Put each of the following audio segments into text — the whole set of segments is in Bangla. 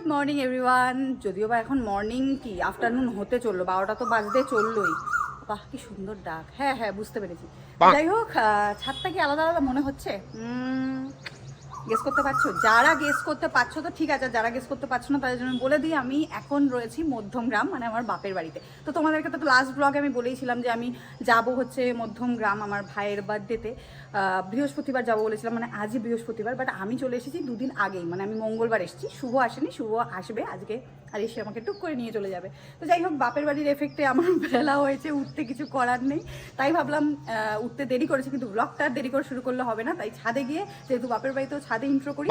গুড মর্নিং এভরিওয়ান যদিও বা এখন মর্নিং কি আফটারনুন হতে চলল বারোটা তো বাজতে চললোই। বাহ কি সুন্দর ডাক। হ্যাঁ হ্যাঁ বুঝতে পেরেছি। যাই হোক ছাদটা কি আলাদা আলাদা মনে হচ্ছে? গেস করতে পারছ? যারা গেস করতে পারছ তো ঠিক আছে যারা গেস করতে পারছ না, তাদের জন্য বলে দিই, আমি এখন রয়েছি মধ্যমগ্রাম মানে আমার বাপের বাড়িতে। তো তোমাদেরকে তো লাস্ট ব্লগে আমি বলেইছিলাম যে আমি যাব হচ্ছে মধ্যমগ্রাম আমার ভাইয়ের বার্থডেতে বৃহস্পতিবার যাব বলেছিলাম মানে আজই বৃহস্পতিবার বাট আমি চলে এসেছি দুদিন আগেই মানে আমি মঙ্গলবার এসেছি। শুভ আসেনি, শুভ আসবে আজকে, আর এসে আমাকে টুক করে নিয়ে চলে যাবে। তো যাই হোক, বাপের বাড়ির এফেক্টে আমার বেলা হয়েছে, উঠতে কিছু করার নেই। তাই ভাবলাম উঠতে দেরি করেছে, কিন্তু ব্লগটা দেরি করে শুরু করলে হবে না। তাই ছাদে গিয়ে, যেহেতু বাপের বাড়িতেও ছাদে ইন্ট্রো করি।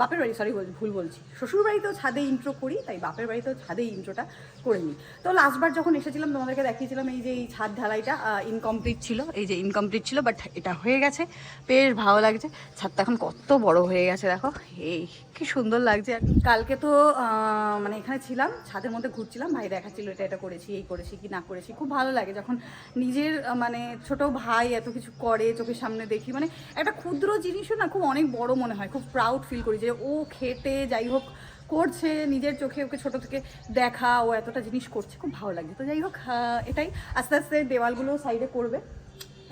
বাপের বাড়ি সরি ভুল বলছি। শ্বশুর বাড়িতেও ছাদে ইন্ট্রো করি তাই বাপের বাড়িতেও ছাদে ইন্ট্রোটা করে নিই। তো লাস্টবার যখন এসেছিলাম তোমাদেরকে দেখিয়েছিলাম এই যে এই ছাদ ঢালাইটা ইনকমপ্লিট ছিল এই যে ইনকমপ্লিট ছিল বাট এটা হয়ে গেছে। বেশ ভালো লাগছে। ছাদটা এখন কত বড় হয়ে গেছে দেখো। এই কি সুন্দর লাগছে। আর কালকে তো মানে এখানে ছিলাম ছাদের মধ্যে ঘুরছিলাম। ভাই দেখাচ্ছিল এটা এটা করেছি এই করেছি কি না করেছি। খুব ভালো লাগে যখন নিজের মানে ছোট ভাই এত কিছু করে চোখের সামনে দেখি। মানে একটা ক্ষুদ্র জিনিসও না খুব অনেক বড় মনে হয়। খুব প্রাউড ফিল করি যে ও খেটে যাই হোক করছে, নিজের চোখে ওকে ছোট থেকে দেখা, ও এতটা জিনিস করছে, খুব ভালো লাগে তো যাই হোক এটাই। আস্তে আস্তে দেওয়ালগুলো সাইডে করবে।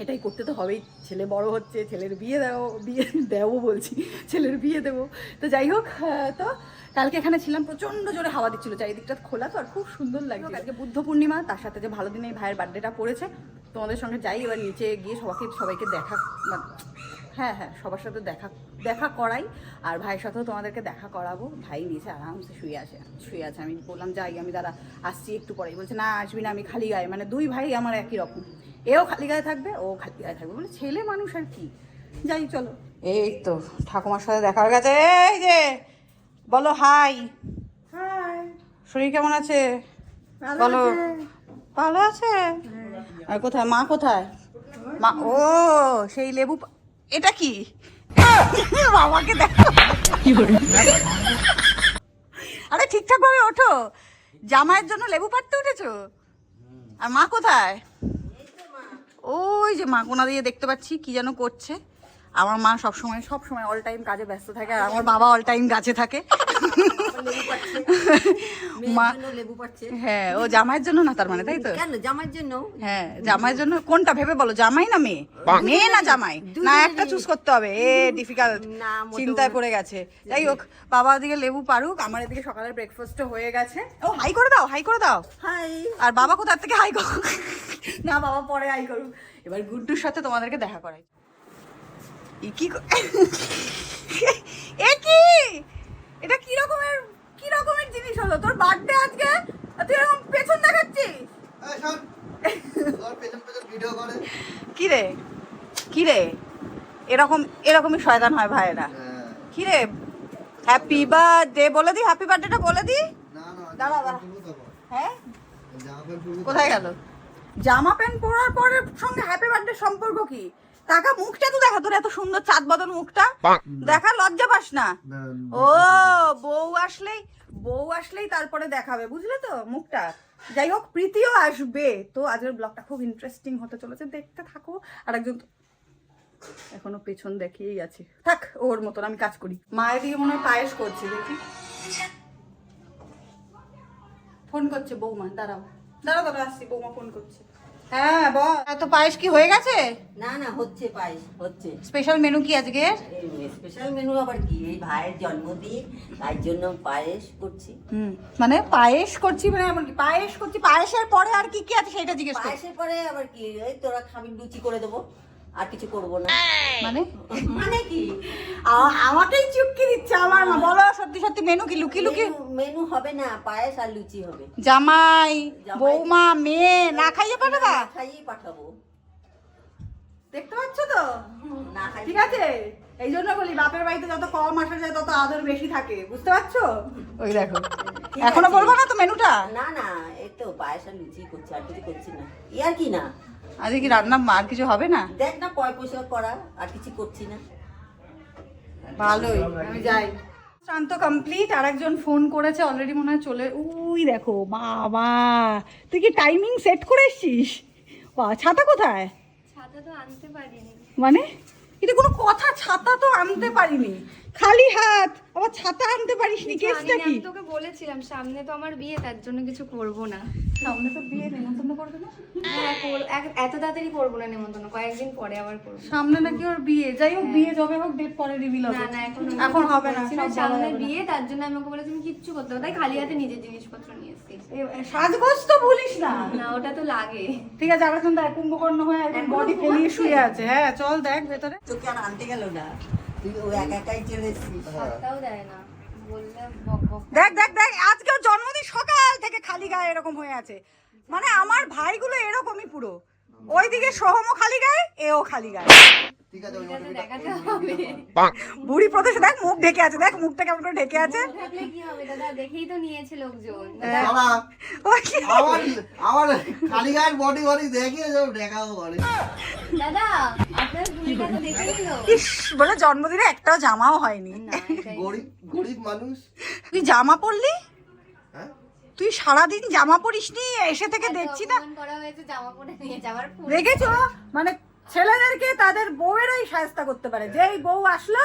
এটাই করতে তো হবেই। ছেলে বড় হচ্ছে, ছেলের বিয়ে দেবো বিয়ে দেবো বলছি, ছেলের বিয়ে দেবো। তো যাই হোক তো কালকে এখানে ছিলাম, প্রচণ্ড জোরে হাওয়া দিচ্ছিল, চারিদিকটা খোলা তো আর খুব সুন্দর লাগছে কালকে বুদ্ধ পূর্ণিমা, তার সাথে যে ভালো দিনে এই ভাইয়ের বার্থডেটা পড়েছে তোমাদের সঙ্গে যাই এবার নিচে গিয়ে সবাইকে সবাইকে দেখা মানে হ্যাঁ হ্যাঁ সবার সাথে দেখা দেখা করাই। আর ভাইয়ের সাথেও তোমাদেরকে দেখা করাবো। ভাই নিচে আরামসে শুয়ে আছে শুয়ে আছে। আমি বললাম যাই আমি দাদা আসছি একটু পরেই। বলছে না আসবি না আমি খালি গায়ে। মানে দুই ভাই আমার একই রকম। এও খালি গায়ে থাকবে ও খালি গায়ে থাকবে। বলে ছেলে মানুষ আর কি? যাই চলো। এই তো ঠাকুমার সাথে দেখা হয়ে গেছে। এই যে বলো হাই। হাই। শরীর কেমন আছে? বলো। ভালো আছে? আর কোথায়? মা কোথায়? মা, ও, সেই লেবু এটা কি? বাবাকে দেখো। আরে ঠিকঠাক ভাবে ওঠো। জামাইয়ের জন্য লেবু পাড়তে উঠেছো? আর মা কোথায়? ওই যে মা কোনা দিয়ে দেখতে পাচ্ছি, কি যেন করছে। আমার মা সব সময় সব সময় অল টাইম কাজে ব্যস্ত থাকে আর আমার বাবা অল টাইম গাছে থাকে। মা লেবু পাচ্ছে। হ্যাঁ ও জামাইয়ের জন্য না তার মানে তাই তো? কেন? জামার জন্য? হ্যাঁ জামাইয়ের জন্য কোনটা ভেবে বলো? জামাই না মেয়ে? মেয়ে না জামাই? না একটা চুজ করতে হবে। এ ডিফিকাল্ট চিন্তায় পড়ে গেছে। যাই হোক বাবা ওদিকে লেবু পারুক আমার এদিকে সকালের ব্রেকফাস্টও হয়ে গেছে। ও হাই করে দাও হাই করে দাও। হাই আর বাবা কোথার থেকে হাই করুক? না বাবা পরে হাই করুক। এবার গুড্ডুর সাথে তোমাদেরকে দেখা করাই। কি এ কি? এটা কি রকমের কি রকমের জিনিস হলো? তোর বার্থডে আজকে? তুই এরকম পেছন দেখাচ্ছিস? এই শোন, তোর পেছন পেছন ভিডিও করে। কি রে? কি রে? এরকম এরকমই শয়তান হয় ভাইয়েরা। হ্যাঁ, কি রে? হ্যাপি বার্থডে বলে দি হ্যাপি বার্থডেটা বলে দি। না, না, দাঁড়া, দাঁড়া। হ্যাঁ? কোথায় গেল? জামা প্যান্ট পরার পরের সঙ্গে হ্যাপি বার্থডে সম্পর্ক কি? টাকা মুখটা তো দেখা তোর এত সুন্দর চাঁদ বদন মুখটা। দেখা লজ্জা পাস না। না, ও বউ আসলেই বউ আসলেই তারপরে দেখাবে বুঝলে তো মুখটা। যাই হোক প্রীতিও আসবে। তো আজকের ব্লগটা খুব ইন্টারেস্টিং হতে চলেছে দেখতে থাকো। আর একজন এখনও পেছন দেখিয়েই আছে। থাক ওর মতন আমি কাজ করি। মায়ের দিকে মনে হয় পায়েস করছি দেখি। ফোন করছে বৌমা দাঁড়াও। দাঁড়াও দাঁড়াও আসছি বৌমা ফোন করছে। হ্যাঁ বল। তো পায়েস কি হয়ে গেছে? না না হচ্ছে পায়েস হচ্ছে। স্পেশাল মেনু কি আজকে? স্পেশাল মেনু আবার কি? এই ভাইয়ের জন্মদিন তাই জন্য পায়েস করছি। হুম মানে পায়েস করছি মানে এমন কি? পায়েস করছি পায়েসের পরে আর কি কি আছে সেটা জিজ্ঞেস পায়েসের পরে আবার কি? এই তোরা খাবি লুচি করে দেবো। আর কিছু করব না। মানে? মানে কি? আমাকেই চুপকি দিচ্ছে আমার মা। বলো সত্যি সত্যি মেনু কি? লুকি লুকি? মেনু- হবে না পায়েস আর লুচি হবে। জামাই। বৌমা মেয়ে না খাইয়ে পাঠাবা? না খাইয়েই পাঠাবো। দেখতে পাচ্ছ তো? না ঠিক আছে? এই জন্য বলি বাপের বাড়িতে যত কম আসা যায় তত আদর বেশি থাকে। বুঝতে পারছ? ওই দেখো। এখনও বলব না তো মেনুটা? না না এই তো পায়েস আর লুচি করছি আর কিছু করছি না। ই আর কি না? আজকে কি রান্না আর কিছু হবে না? দেখ না পয় পয়সা করা আর কিছু করছি না। ভালোই আমি যাই। শান্ত কমপ্লিট আর একজন ফোন করেছে অলরেডি মনে হয় চলে উই দেখো বাবা তুই কি টাইমিং সেট করে এসছিস? বা ছাতা কোথায়? ছাতা তো আনতে পারিনি। মানে? এটা কোনো কথা ছাতা তো আনতে পারিনি। খালি হাত! আবার ছাতা আনতে পারিস নি কেসটা কি? আমি তোকে বলেছিলাম সামনে তো আমার বিয়ে তার জন্য কিছু করব না। সামনে তো বিয়ে নেমন্তন্ন করবে না? হ্যাঁ এত তাড়াতাড়ি করব না নেমন্তন্ন কয়েকদিন পরে আবার করব। সামনে নাকি ওর বিয়ে যাই হোক বিয়ে যবে হোক ডেট পরে রিভিল হবে। না না এখন এখন হবে না সব সামনে বিয়ে তার জন্য আমি ওকে বলেছি কিচ্ছু করতে হবে তাই খালি হাতে নিজের জিনিসপত্র নিয়ে এসেছি। সাজগোজ তো ভুলিস না। না ওটা তো লাগে। ঠিক আছে আবার কিন্তু এক কুম্ভকর্ণ হয়ে একদম বডি ফেলিয়ে শুয়ে আছে। হ্যাঁ চল দেখ ভেতরে। তোকে আর আনতে গেল না। দেখ দেখ দেখ আজকেও জন্মদিন সকাল থেকে খালি গায়ে এরকম হয়ে আছে। মানে আমার ভাইগুলো এরকমই পুরো। ওইদিকে সোহমও খালি গায়ে এও খালি গায়ে। ঠিক আছে বুড়ি প্রদেশে দেখ মুখ ঢেকে আছে দেখ মুখটা কেমন করে ঢেকে আছে। থাকলে কি হবে দাদা? দেখেই তো নিয়েছে লোকজন। বাবা ওই কি- আমার আমার খালি গায়ের বডি বডি দেখে সব দেখাও করে দাদা আপনার ভূমিকা তো দেখে নিল? ইস বলে জন্মদিনে একটাও জামাও হয়নি। গরিব গরিব মানুষ। তুই জামা পরলি? হ্যাঁ? তুই সারাদিন জামা পরিসনি? এসে থেকে দেখছি না। অপমান করা হয়েছে জামা পরে নিয়ে যাওয়ার ফুল দেখেছ মানে ছেলেদেরকে তাদের বউয়েরাই সাহায্য করতে পারে। যেই বউ আসলো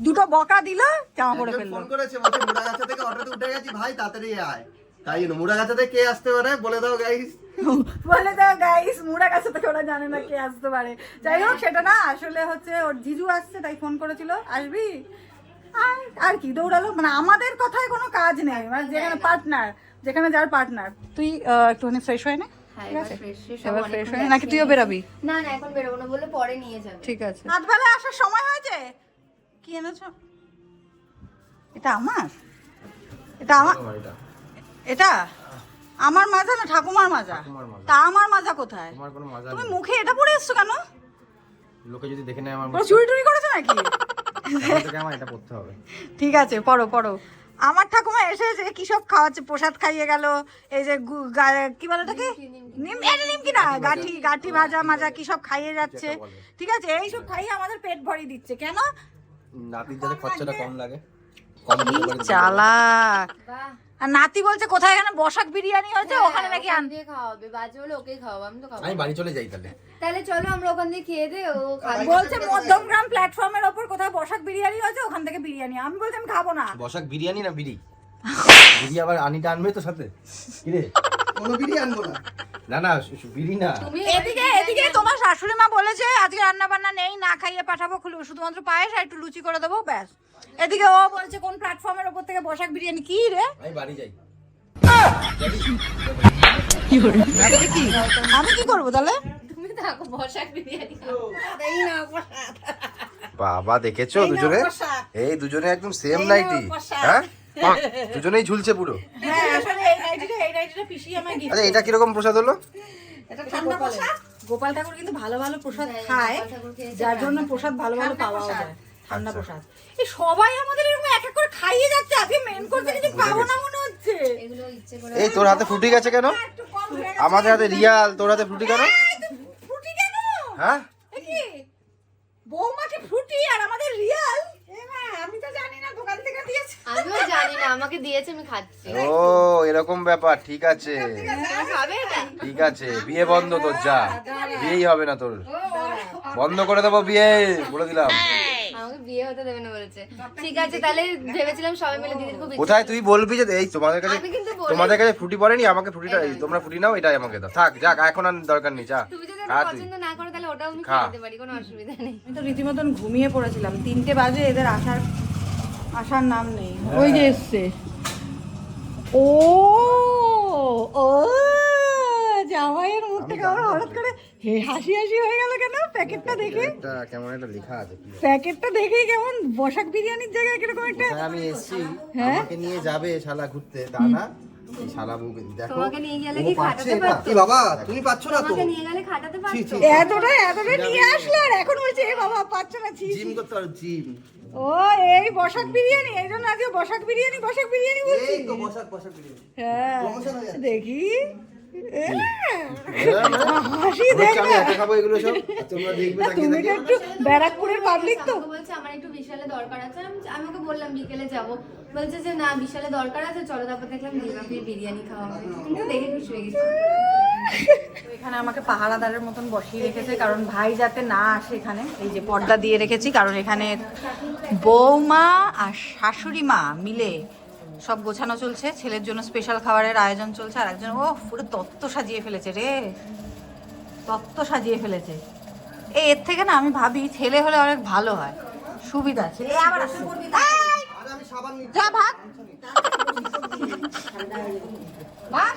দুটো বকা দিল জামা পরে ফেলল। ফোন করেছে বলছে মুড়াগাছা থেকে অটোতে উঠে গেছি ভাই তাড়াতাড়ি আয়। তাই জন্য মুড়াগাছা থেকে কে আসতে পারে? বলে দাও গাইস বলে দাও গাইস মুড়া কাছে থেকে ওরা জানে না কে আসতে পারে। যাই হোক সেটা না আসলে হচ্ছে ওর জিজু আসছে তাই ফোন করেছিল। আসবি? আর আর কি দৌড়ালো। মানে আমাদের কথায় কোনো কাজ নেই। মানে যেখানে পার্টনার যেখানে যার পার্টনার তুই আহ, একটুখানি ফ্রেশ হয়ে নে। হ্যাঁ, এবার ফ্রেশ হয়ে নাকি তুইও বেরাবি? না না এখন বেরোবো না বললে পরে নিয়ে যাবে। ঠিক আছে। রাতবেলা আসার সময় হয়েছে? কি এনেছো? এটা আমার? এটা আমার এটা। আমার মাজা না ঠাকুমার মাজা? তা আমার মাজা কোথায়? তোমার কোনো মজা তুমি মুখে এটা পরে এসছো কেন? লোকে যদি দেখে নেয় আমার চুরি টুরি করেছে নাকি? এটা হবে। ঠিক আছে পড়ো পড়ো আমার ঠাকুমা এসে যে কি সব খাওয়াচ্ছে? প্রসাদ খাইয়ে গেল। এই যে কি বলে ওটাকে? নিমকি না গাঠি গাঠি ভাজা মাজা কি সব খাইয়ে যাচ্ছে। ঠিক আছে এই সব খাইয়ে আমাদের পেট ভরিয়ে দিচ্ছে। কেন? নাতির যাতে খরচাটা কম লাগে। চালাক। আর নাতি বলছে কোথায় এখানে বসাক বিরিয়ানি হয়েছে? ওখানে নাকি আন দিয়ে খাওয়াবে বাজে হলে ওকেই খাওয়াবো আমি তো খাব আমি বাড়ি চলে যাই তাহলে। তাহলে চলো আমরা ওখান দিয়ে খেয়ে দে ও খাবে। বলছে মধ্যমগ্রাম প্ল্যাটফর্মের ওপর কোথায় বসাক বিরিয়ানি হয়েছে ওখান থেকে বিরিয়ানি আমি বলছি আমি খাব না। বসাক বিরিয়ানি না বিড়ি? বিড়ি আবার আনিটা আনবে তো সাথে? কিরে কোনো বিড়ি আনব না। না না বিড়ি না। তুমি এদিকে এদিকে তোমার শাশুড়ি মা বলেছে আজকে রান্না বান্না নেই না খাইয়ে পাঠাবো খুলু- শুধুমাত্র পায়েস আর একটু লুচি করে দেবো ব্যাস। এদিকে ও বলছে কোন প্ল্যাটফর্মের ওপর থেকে বসাক বিরিয়ানি? কি রে? আমি বাড়ি যাই। আমি কি করব তাহলে? তুমি থাকো বসাক বিরিয়ানি খাও। এই না বাবা দেখেছ দুজনে? এই দুজনে একদম সেম নাইটি হ্যাঁ? দুজনেই ঝুলছে পুরো। হ্যাঁ আসলে এই নাইটিটা এই নাইটিটা পিসিয়ে আমায় gift আচ্ছা এটা কীরকম প্রসাদ হলো? গোপাল ঠাকুর কিন্তু ভালো ভালো প্রসাদ হ্যাঁ, খায় যার জন্য প্রসাদ ভালো ভালো পাওয়া যায়। ঠান্ডা আচ্ছা। প্রসাদ এই সবাই আমাদের এরকম এক এক করে খাইয়ে যাচ্ছে আজকে মেন করতে কিছু পাবো না মনে হচ্ছে। এগুলো ইচ্ছে করে এই তোর হাতে ফ্রুটি গেছে কেন? হয়ে। আমাদের হাতে রিয়াল তোর হাতে ফ্রুটি কেন? ফ্রুটি কেন? হ্যাঁ? বৌমাকে ফ্রুটি আর আমাদের রিয়াল? আমি তো জানি না দোকান থেকে দিয়েছে। আমিও জানি না আমাকে দিয়েছে আমি খাচ্ছি। ও এরকম ব্যাপার ঠিক আছে। ঠিক আছে বিয়ে বন্ধ তোর যা। বিয়েই হবে না তোর। বন্ধ করে দেবো বিয়ে বলে দিলাম। আমাকে বিয়ে হতে দেবে না বলেছে। ঠিক আছে তাহলে ভেবেছিলাম সবাই মিলে দিদির খুব কোথায় তুই বলবি যে এই তোমাদের কাছে তোমাদের কাছে ফ্রুটি পড়েনি আমাকে ফ্রুটিটা এই, তোমরা ফ্রুটি নাও এটাই আমাকে দাও। থাক যাক এখন আর দরকার নেই যা। তুমি যদি পছন্দ না করো তাহলে ওটাও আমি খা। খেয়ে নিতে পারি কোনো অসুবিধা নেই। আমি তো রীতিমতন ঘুমিয়ে পড়েছিলাম। তিনটে বাজে এদের আসার আসার নাম নেই। ওই যে এসছে। ও জামাইয়ের মুখটা কেমন হঠাৎ করে হে হাসি হাসি হয়ে গেল কেন? প্যাকেটটা দেখে। কেমন একটা লেখা আছে প্যাকেটটা দেখেই কেমন বসাক বিরিয়ানির জায়গায় কীরকম একটা আমি এসেছি। হ্যাঁ? আমাকে নিয়ে যাবে শালা ঘুরতে তা না এই শালা বউ দেখো তোমাকে নিয়ে গেলে ও কি খাটাতে পারতো? কি বাবা তুমি পাচ্ছ না তো? তোমাকে নিয়ে গেলে খাটাতে পারতো? এতটা এতটা নিয়ে আসলো আর এখন বলছে এ বাবা পাচ্ছ না ছি জিম করতে পারো জিম। ও এই বসাক বিরিয়ানি এই জন্য আজকে বসাক বিরিয়ানি বসাক বিরিয়ানি বলছি। এই তো বসাক বসাক বিড়ি হ্যাঁ হয়ে। দেখি। আমার একটু বিশালে দরকার আছে আমি- বললাম বিকেলে বলছে যে না বিশালে দরকার আছে দেখলাম বিরিয়ানি খাওয়া দেখে খুশি হয়ে গেছি এখানে আমাকে পাহারাদারের মতন বসিয়ে রেখেছে, কারণ ভাই যাতে না আসে এখানে। এই যে পর্দা দিয়ে রেখেছি, কারণ এখানে বৌমা আর শাশুড়ি মা মিলে সব গোছানো চলছে ছেলের জন্য স্পেশাল খাবারের আয়োজন চলছে আর একজন ও পুরো তত্ত্ব সাজিয়ে ফেলেছে রে। তত্ত্ব সাজিয়ে ফেলেছে। এই এর থেকে না আমি ভাবি ছেলে হলে অনেক ভালো হয়। সুবিধা ছেলে যা ভাগ।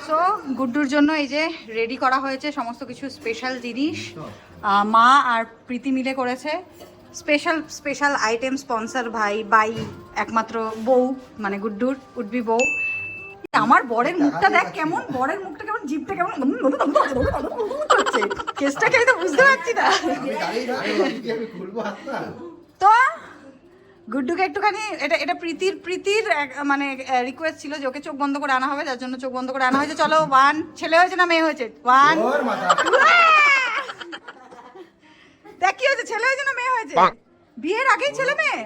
সো গুড্ডুর জন্য এই যে রেডি করা হয়েছে সমস্ত কিছু স্পেশাল জিনিস। মা আর প্রীতি মিলে করেছে। স্পেশাল স্পেশাল আইটেম স্পন্সর ভাই বাই একমাত্র বউ মানে গুড্ডুর উডবি বউ। আমার বরের মুখটা দেখ কেমন বরের মুখটা কেমন জিভটা কেমন কেসটা খেয়ে তো বুঝতে পারছি না। কি তো গুড্ডুকে একটুখানি এটা এটা প্রীতির প্রীতির মানে রিকোয়েস্ট ছিল যে ওকে চোখ বন্ধ করে আনা হবে যার জন্য চোখ বন্ধ করে আনা হয়েছে। চলো ওয়ান ছেলে হয়েছে না মেয়ে হয়েছে? ওয়ান দেখ কি হয়েছে? ছেলে হয়েছে না মেয়ে হয়েছে? বিয়ের আগেই ছেলে মেয়ে?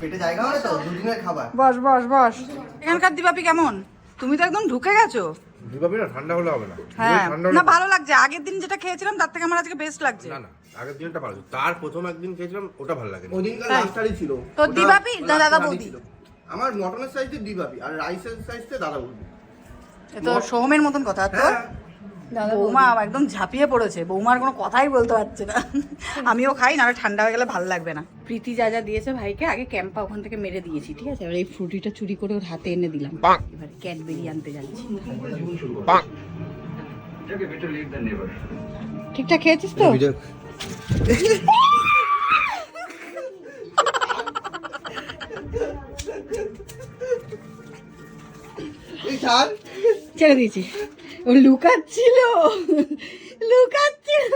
পেটে জায়গা হবে তো দুদিনের খাবার। বস বস বস। এখানকার দিবাপি কেমন? তুমি তো একদম ঢুকে গেছো। দিবাবি না ঠান্ডা হলে হবে না। হ্যাঁ। না ভালো লাগছে। আগের দিন যেটা খেয়েছিলাম তার থেকে আমার আজকে বেস্ট লাগছে। না না আগের দিনটা ভালো তার প্রথম একদিন খেয়েছিলাম ওটা ভালো লাগে ওই দিনকার লাস্টারই ছিল। তো দিবাপি না দাদা বৌদি? আমার মটনের সাইজে দিবাপি আর রাইসের সাইজে দাদা বৌদি। এ তো সোহমের মতন কথা। তো হ্যাঁ। বৌমা একদম ঝাঁপিয়ে পড়েছে বৌমার কোনো কথাই বলতে পারছে না। আমিও খাই না ঠান্ডা হয়ে গেলে ভালো লাগবে না। প্রীতি যা যা দিয়েছে ভাইকে আগে ক্যাম্পা ওখান থেকে মেরে দিয়েছি ঠিক আছে? এবার এই ফ্রুটিটা চুরি করে ওর হাতে এনে দিলাম। এবার ক্যাডবেরি আনতে যাচ্ছি। ঠিকঠাক খেয়েছিস তো? ছেড়ে দিয়েছি। ও লুকাচ্ছিল। লুকাচ্ছিল।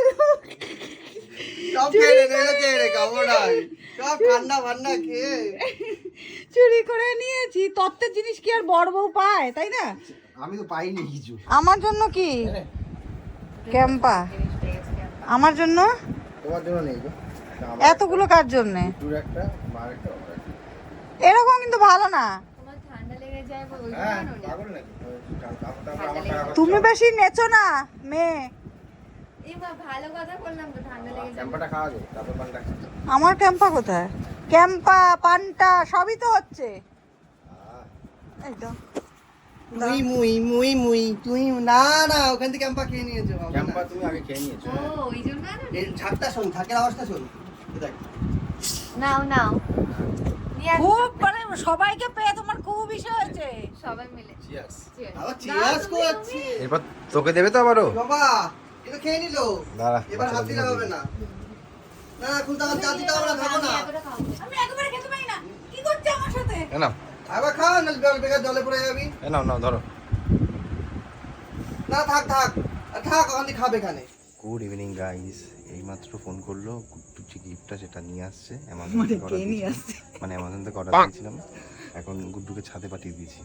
চুরি করে নিয়েছি। তত্ত্বের জিনিস কি আর বড় বউ পায় তাই না? আমি তো পাইনি কিছু। আমার জন্য কি? ক্যাম্পা। আমার জন্য? তোমার জন্য নেই এতগুলো কার জন্য। এরকম কিন্তু ভালো না। তুমি বেশি নেচো না মেয়ে। আমার ক্যাম্পা কোথায়? ক্যাম্পা পান্টা সবই তো হচ্ছে। মুই মুই মুই মুই। তুই না না ওখান থেকে ক্যাম্পা খেয়ে নিয়েছো ক্যাম্পা তুমি আগে খেয়ে নিয়েছো। ও ওই জন্য না? ঝাঁকটা শোন ঝাঁকের আওয়াজটা শোন। দেখ। নাও নাও। খুব মানে সবাইকে পেয়ে তোমার খুব বিষয় হয়েছে। সবাই মিলে। চিয়ার্স আবার চিয়ার্স করছি। এরপর তোকে দেবে তো আবারও? বাবা এটা খেয়ে নিলো। দাঁড়া, এবার হাত দিলে হবে না। না না খুলতে চা দিতে হবে না খাব না আমি এতটা খাব না। আমি একেবারে খেতে পারি না। কি করছে আমার সাথে? এ আবার খা নাহলে জল বেকার জলে পড়ে যাবি। নাও নাও ধরো। না থাক থাক। থাক ওখান খাবে এখানে। গুড ইভিনিং গাইস এইমাত্র ফোন করল। যে গিফটটা সেটা নিয়ে আসছে অ্যামাজন থেকে আসছে? মানে অ্যামাজন থেকে অর্ডার দিয়েছিলাম। এখন গুড্ডুকে ছাদে পাঠিয়ে দিয়েছি।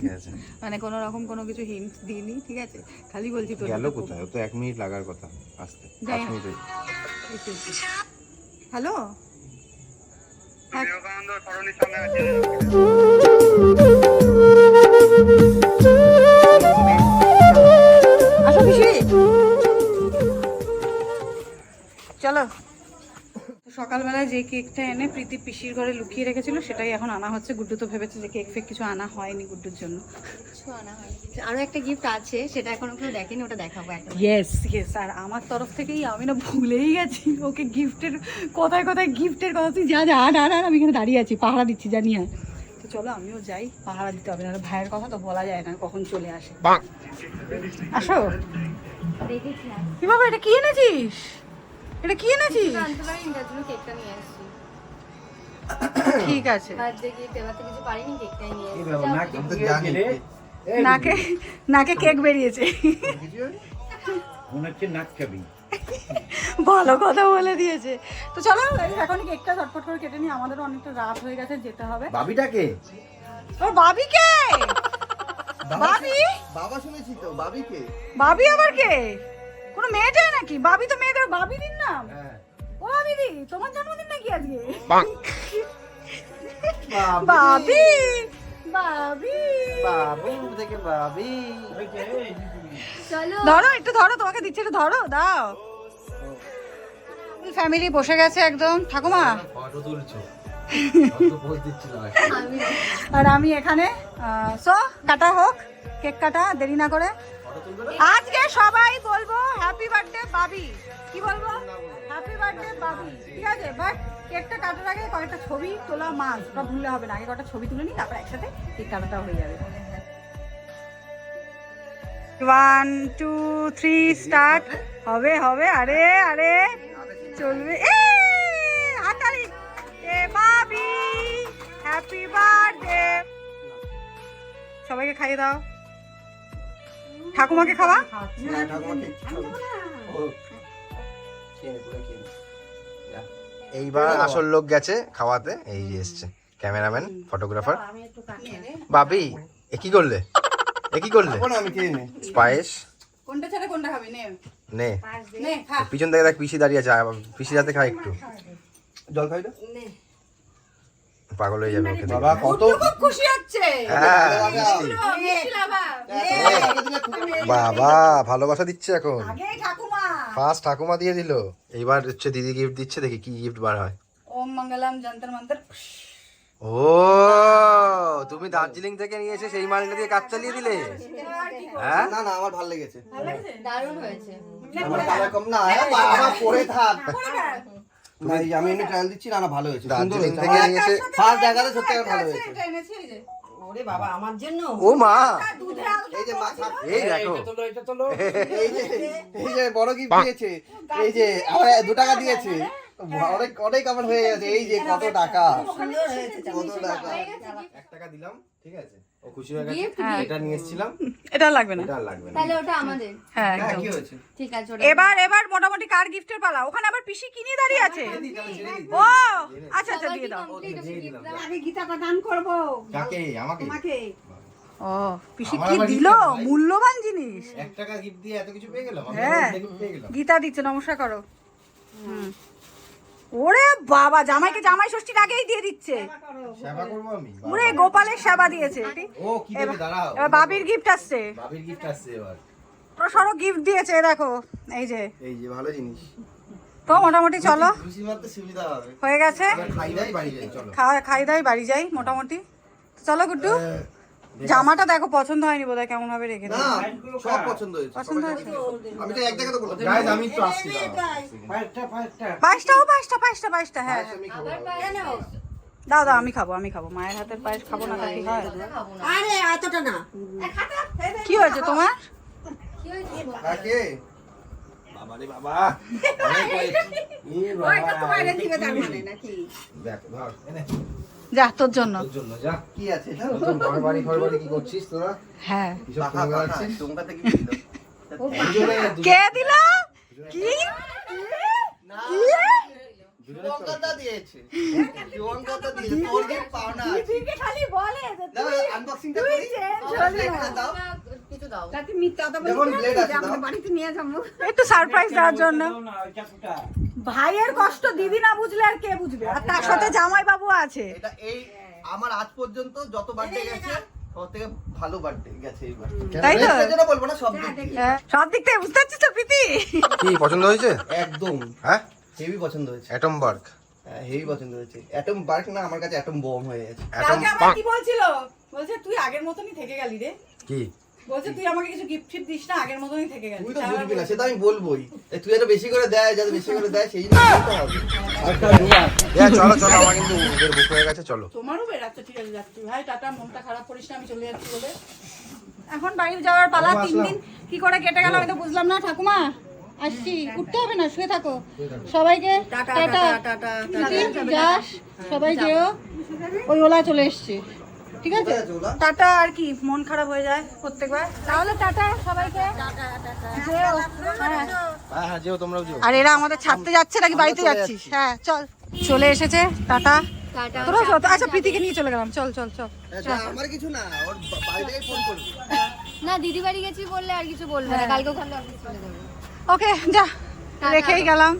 ঠিক আছে। মানে কোনো রকম কোনো কিছু হিন্ট দিইনি ঠিক আছে? খালি বলছি তো গেল কোথায়? ও তো এক মিনিট লাগার কথা। আসতে। পাঁচ। Minute hello? আসো তো সকালবেলায় যে কেকটা এনে প্রীতি পিসির ঘরে লুকিয়ে রেখেছিল সেটাই এখন আনা হচ্ছে। গুড্ডু তো ভেবেছে যে কেক ফেক কিছু আনা হয়নি গুড্ডুর জন্য। কিছু আনা হয়নি। আরও একটা গিফট আছে সেটা এখনও কেউ দেখেনি ওটা দেখাবো একটা ইয়েস ইয়েস আর আমার তরফ থেকেই আমি না ভুলেই গেছি ওকে গিফটের কথায় কথায় গিফটের কথা তুই যা যা আর আর আমি এখানে দাঁড়িয়ে আছি পাহারা দিচ্ছি জানি আর তো চলো আমিও যাই পাহারা দিতে হবে না ভাইয়ের কথা তো বলা যায় না কখন চলে আসে। আসো। কি বাবা এটা কি এনেছিস? এটা কি এনেছিস? আনতে পারিনি তার জন্য কেকটা নিয়ে আসছি। ঠিক আছে। বার্থডে গিফট এবার কিছু পারিনি কেকটাই নিয়ে এসেছি নাকে নাকে কেক বেরিয়েছে। মনে হচ্ছে নাক খাবি ভালো কথা বলে দিয়েছে। তো চলো এখন কেকটা ঝটপট করে কেটে নিই। আমাদেরও অনেকটা রাত হয়ে গেছে যেতে হবে। বাবিটাকে? ওর বাবিকে? বাবি? বাবা শুনেছি তো বাবিকে। বাবি আবার কে? কোনো মেয়েটা নাকি? বাবি তো মেয়েদের বাবি দিন নাম? হ্যাঁ। ও দিদি তোমার জন্মদিন নাকি আজকে? বাবি। বাবি বাবি। বাবু থেকে বাবি। ধরো একটু ধরো তোমাকে দিচ্ছে একটু ধরো দাও। ফ্যামিলি বসে গেছে একদম। ঠাকুমা। ফটো তুলছো। আমি আর আমি এখানে সো কাটা হোক কেক কাটা দেরি না করে। আজকে সবাই বলব হ্যাপি বার্থডে বাবি। কি বলব? Happy birthday Babi. ঠিক আছে? বাট কেকটা কাটার আগে কয়েকটা ছবি তোলা মাস ওটা ভুললে হবে না। আগে কয়েকটা ছবি তুলে নি তারপর একসাথে কেক কাটাটা হয়ে যাবে। ওয়ান টু থ্রি স্টার্ট হবে হবে, আরে আরে, চলবে। এ হাতালি এ, বাবি হ্যাপি বার্থডে সবাইকে খাইয়ে দাও। ঠাকুমাকে খাওয়া? হ্যাঁ এইবার আসল লোক গেছে খাওয়াতে এই যে এসছে ক্যামেরাম্যান ফটোগ্রাফার। বাবি এ কি করলে? এ কি করলে? পায়েস কোনটা ছেড়ে কোনটা খাবি? নে। নে। নে পিছন থেকে দেখ পিসি দাঁড়িয়ে আছে পিসি যাতে খায় একটু। জল খাই না। পাগল হয়ে যাবে ওকে বাবা কত খুব খুশি হচ্ছে। হ্যাঁ। বাবা ভালোবাসা দিচ্ছে এখন। ফার্স্ট ঠাকুমা। দিয়ে দিল। এইবার হচ্ছে দিদি গিফট দিচ্ছে দেখি কি গিফট বার হয়। ওম মঙ্গলম যন্তর মন্তর। ও তুমি দার্জিলিং থেকে নিয়ে এসে সেই মালটা দিয়ে কাজ চালিয়ে দিলে? হ্যাঁ না না আমার ভালো লেগেছে। দারুণ হয়েছে। আমার কালার কম না হ্যাঁ, আমার পরে থাক। আমি এমনি ট্রায়াল দিচ্ছি না না ভালো হয়েছে সুন্দর হয়েছে। থেকে নিয়ে ফার্স্ট জায়গাতে সত্যি আমার ভালো হয়েছে। এটা এনেছি এই যে। ওরে বাবা আমার জন্য? ও মা! এই যে মা এই দেখো। এই যে এই যে বড় গিফট দিয়েছে। এই যে আমার দু টাকা দিয়েছে। অনেক অনেক আমার হয়ে গেছে। এই যে কত টাকা। কত টাকা। এক টাকা দিলাম ঠিক আছে? ও খুশি হয়ে গেছে? এটা নিয়ে এসেছিলাম। এটা লাগবে না। এটা লাগবে না। তাহলে ওটা আমাদের। হ্যাঁ কি হয়েছে? ঠিক আছে ওটা এবার এবার মোটামুটি কার গিফটের পালা? ওখানে আবার পিসি কিনে দাঁড়িয়ে আছে। ও আচ্ছা আচ্ছা দিয়ে দাও। complete আছে gift দেওয়া? আমি গীতাটা দান করব। কাকে? আমাকে? তোমাকে। ও পিসি কি দিল। মূল্যবান জিনিস। এক টাকা গিফট দিয়ে এত কিছু পেয়ে গেলাম? হ্যাঁ। গীতা দিচ্ছে নমস্কার করো। হুম। ওরে বাবা জামাইকে জামাই ষষ্ঠীর আগেই দিয়ে দিচ্ছে। সেবা করব আমি? ওরে গোপালের সেবা দিয়েছে। ও কি দেবে দাঁড়াও এবার বাবির গিফট আসছে। বাবির গিফট আসছে এবার। গিফট দিয়েছে দেখো এই যে। এই যে ভালো জিনিস। তো মোটামুটি চলো। খুশি মারতে সুবিধা হবে। হয়ে গেছে। খাই দাই বাড়ি যাই চলো। খাওয়া খাই দাই বাড়ি যাই মোটামুটি। তো চলো গুড্ডু। জামাটা দেখো পছন্দ হয়নি বোধহয় কেমন ভাবে রেখে না দাও সব পছন্দ হয়েছে। পছন্দ হয়েছে। আমি তো এক জায়গাতে বললাম। গাইজ আমি তো আসছি পায়েসটা ও পায়েসটা পায়েসটা পায়েসটা হ্যাঁ। দাও। দাও আমি খাব আমি খাব। মায়ের হাতের পায়েস খাব না কি হয় ওটা খাব না। আরে এতটা না। কি হয়েছে তোমার? কি হয়েছে? কাকে? বাবা। এ বাবা, বাইরে দিবে তার মানে নাকি? দেখ ধর। এনে। যা তোর জন্য। কি আছে? এটা নতুন ঘর বাড়ি ঘর বাড়ি কি করছিস তোরা? হ্যাঁ। কে দিল? কি? শুভঙ্করদা দিয়েছে। শুভঙ্করদা দিয়েছে। তোর গিফট পাও না খালি বলে যে আনবক্সিংটা করি। দাও। কিছু দাও। তাতে মিথ্যা কথা যেমন বলি blade আছে, আমরা বাড়িতে নিয়ে যাব। একটু সারপ্রাইজ দেওয়ার জন্য। ভাইয়ের কষ্ট দিদি না বুঝলে আর কে বুঝবে? আর তার সাথে জামাই বাবু আছে। এটা এই আমার আজ পর্যন্ত যত বার্থডে গেছে ভালো গেছে তাই তো? বলব না সব দিক হ্যাঁ, সব দিক থেকে বুঝতে পারছিস তো প্রীতি? কি পছন্দ হয়েছে? একদম। হ্যাঁ? হেভি পছন্দ হয়েছে। অ্যাটম বার্গ হেভি পছন্দ হয়েছে। অ্যাটম বার্ক না আমার কাছে অ্যাটম বোম হয়ে গেছে। অ্যাটম আমার কি বলছিল? বলছে তুই আগের মতনই থেকে গেলি রে। কি? বলছে তুই আমাকে কিছু গিফট ফিফট দিস না আগের মতনই থেকে গেলি। তুই তো বুঝবি না সেটা আমি বলবোই। তুই এটা বেশি করে দেয় যাতে বেশি করে দেয় সেই জন্য বলতে হবে। চলো চলো আমার কিন্তু উবের বুক হয়ে গেছে চলো। তোমারও ঠিক আছে যাচ্ছি। ভাই টাটা মনটা খারাপ করিস না আমি চলে যাচ্ছি বলে। এখন বাড়ি যাওয়ার পালা তিন দিন কি করে কেটে গেল আমি তো বুঝলাম না ঠাকুমা। আসছি উঠতে হবে না শুয়ে থাকো। সবাইকে টাটা যাস সবাই যেও। ওই ওলা চলে এসছে। ঠিক আছে? টাটা আর কি মন খারাপ হয়ে যায় প্রত্যেকবার। তাহলে টাটা সবাইকে। যেও। হ্যাঁ। হ্যাঁ হ্যাঁ যেও তোমরাও যেও। আর এরা আমাদের ছাড়তে যাচ্ছে নাকি? বাড়িতে চলে যাচ্ছিস হ্যাঁ চল। চলে এসেছে। টাটা। তোরা আচ্ছা প্রীতিকে নিয়ে চলে গেলাম। চল চল চল। আচ্ছা, আমার কিছু না ওর বা- বাড়ি থেকে ফোন করবি। না দিদি বাড়ি গেছি বললে আর কিছু বলবে না। কালকে ওখানে অফিস চলে যাবে ওকে যা। রেখেই গেলাম।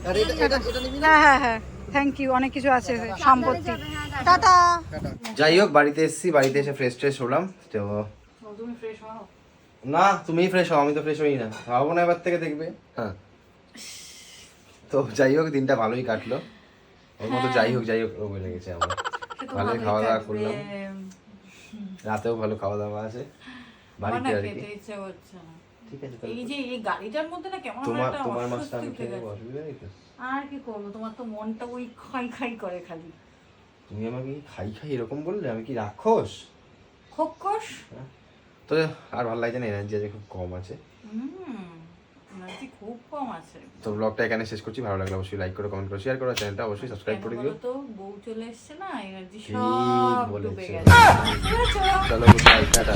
হ্যাঁ হ্যাঁ হ্যাঁ। থ্যাংক ইউ অনেক কিছু আছে সম্পত্তি। টাটা। যাই হোক বাড়িতে এসেছি বাড়িতে এসে ফ্রেশ ট্রেশ হলাম তো তুমি ফ্রেশ হও না তুমি ফ্রেশ হও আমি তো ফ্রেশ হই না। খাওয়াবো না এবার থেকে দেখবে হ্যাঁ। তো যাই হোক দিনটা ভালোই কাটলো। ওর মতো যাই হোক যাই হোক রোগ লেগেছে আমার। ভালোই খাওয়া দাওয়া করলাম। রাতেও ভালো খাওয়া দাওয়া আছে। বাড়িতে আর কি। এই যে এই গাড়িটার মধ্যে না কেমন তোমার একটা মাছটা অস্বস্তি তো। আর কি করব? তোমার তো মনটা ওই খাই খাই করে খালি। তুমি আমাকে খাই খাই এরকম বললে আমি কি রাক্ষস? খোকস? তো আর ভালো লাগছে না এনার্জি আজ খুব কম আছে। হুম এনার্জি খুব কম আছে। তো ব্লগটা এখানে শেষ করছি ভালো লাগলে অবশ্যই লাইক করো কমেন্ট করো শেয়ার করো চ্যানেলটা অবশ্যই সাবস্ক্রাইব করে দিও। তো বউ চলে এসছে না এনার্জি সব ডুবে গেছে। চলো। Good tata.